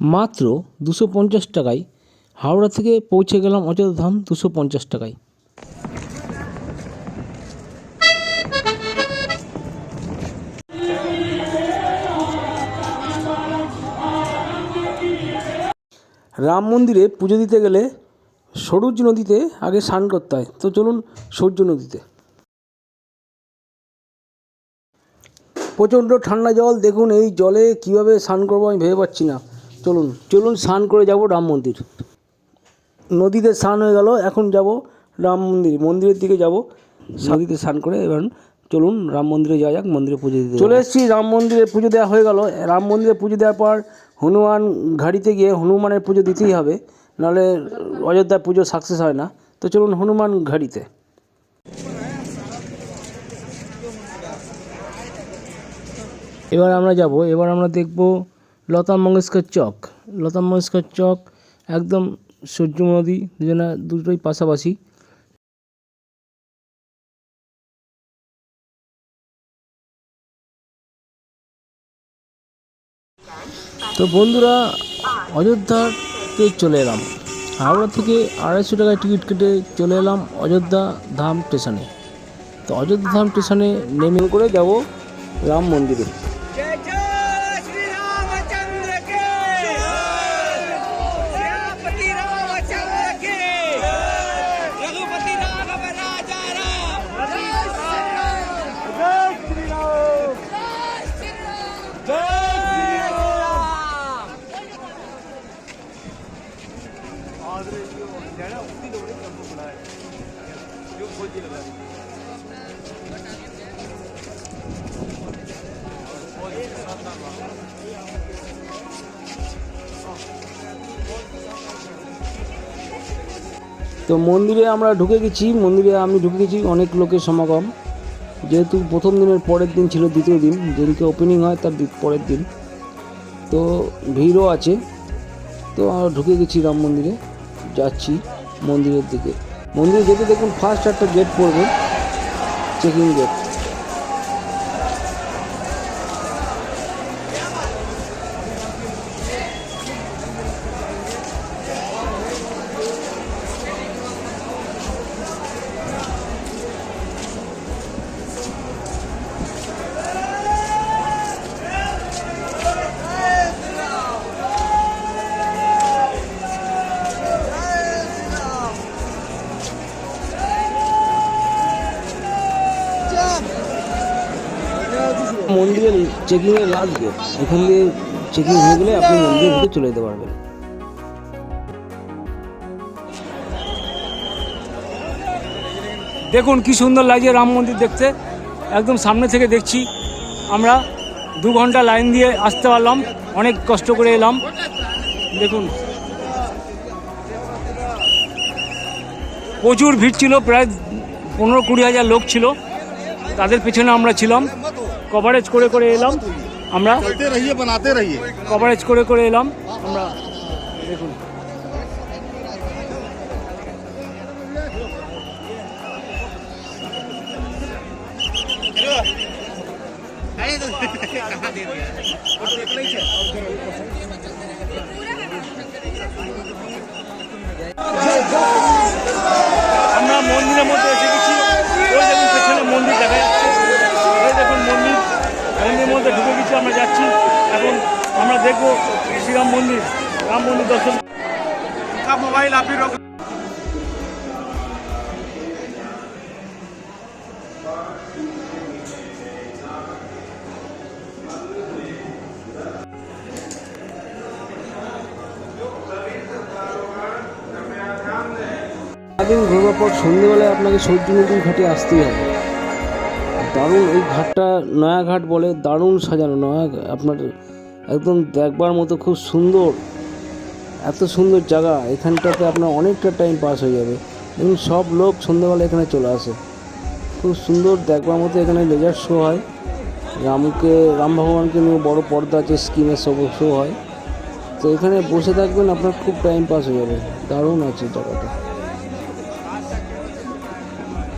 মাত্র দুশো পঞ্চাশ টাকায় হাওড়া থেকে পৌঁছে গেলাম অযোধ্যা ধাম দুশো পঞ্চাশ টাকায়। রাম মন্দিরে পুজো দিতে গেলে সরুজ নদীতে আগে স্নান করতে হয়। তো চলুন সূর্য নদীতে। প্রচণ্ড ঠান্ডা জল, দেখুন এই জলে কীভাবে স্নান করব আমি ভেবে পাচ্ছি না। চলুন চলুন স্নান করে যাব রাম মন্দির। নদীতে স্নান হয়ে গেল এখন যাব রাম মন্দির মন্দিরের দিকে যাব। নদীতে স্নান করে এবার চলুন রাম মন্দিরে যাওয়া যাক মন্দিরে পুজো দিতে চলে এসেছি রাম মন্দিরে পুজো দেওয়া হয়ে গেল। রাম মন্দিরে পুজো দেওয়ার পর হনুমান ঘাড়িতে গিয়ে হনুমানের পুজো দিতেই হবে। নাহলে অযোধ্যায় পুজো সাকসেস হয় না। তো চলুন হনুমান ঘাড়িতে এবার আমরা যাব এবার আমরা দেখব লতা মঙ্গেশকর চক। লতা মঙ্গেশকর চক একদম সূর্য নদী, দুজনা, দুটোই পাশাপাশি। তো বন্ধুরা, অযোধ্যাতে চলে এলাম। হাওড়া থেকে আড়াইশো টাকায় টিকিট কেটে চলে এলাম অযোধ্যা ধাম স্টেশনে। তো অযোধ্যা ধাম স্টেশনে নেমে করে যাব রাম মন্দিরে। তো মন্দিরে আমরা ঢুকে গেছি, মন্দিরে আমি ঢুকে গেছি অনেক লোকের সমাগম। যেহেতু প্রথম দিনের পরের দিন ছিল দ্বিতীয় দিন, যেদিনকে ওপেনিং হয় তার পরের দিন। তো ভিড়ও আছে। তো আমরা ঢুকে গেছি রাম মন্দিরে, যাচ্ছি মন্দিরের দিকে। মন্দিরে যেতে দেখুন ফার্স্ট একটা গেট পড়বে চেকিং গেট মন্দিরের চেকিংয়ের গেট এখান দিয়ে চেকিং হয়ে গেলে আপনি মন্দিরের ভিতরে চলে যেতে পারবেন। দেখুন কি সুন্দর লাগছে রাম মন্দির দেখতে। একদম সামনে থেকে দেখছি আমরা। দু ঘণ্টা লাইন দিয়ে আসতে পারলাম। অনেক কষ্ট করে এলাম। দেখুন। প্রচুর ভিড় ছিল, প্রায় পনেরো কুড়ি হাজার লোক ছিল। তাদের পেছনে আমরা ছিলাম। কভারেজ করে করে এলাম। আমরা কভারেজ করে করে এলাম। আমরা দেখুন। দেখব শ্রীরাম মন্দির রাম মন্দির দর্শন। মোবাইল আপনি সারাদিন পর সন্ধ্যেবেলায় আপনাকে সূর্য নতুন ঘাটে আসতেই হবে। দারুণ এই ঘাটটা নয়া ঘাট বলে দারুণ সাজানো নয়া আপনার একদম দেখবার মতো খুব সুন্দর। এত সুন্দর জায়গা, এখানটাতে আপনার অনেকটা টাইম পাস হয়ে যাবে। এবং সব লোক সন্ধ্যেবেলা এখানে চলে আসে। খুব সুন্দর দেখবার মতো এখানে লেজার শো হয়। রামকে, রাম ভগবানকে নিয়ে বড় পর্দা আছে স্ক্রিনের সব শো হয়। তো এখানে বসে থাকবেন, আপনার খুব টাইম পাস হয়ে যাবে। দারুণ আছে জায়গাটা।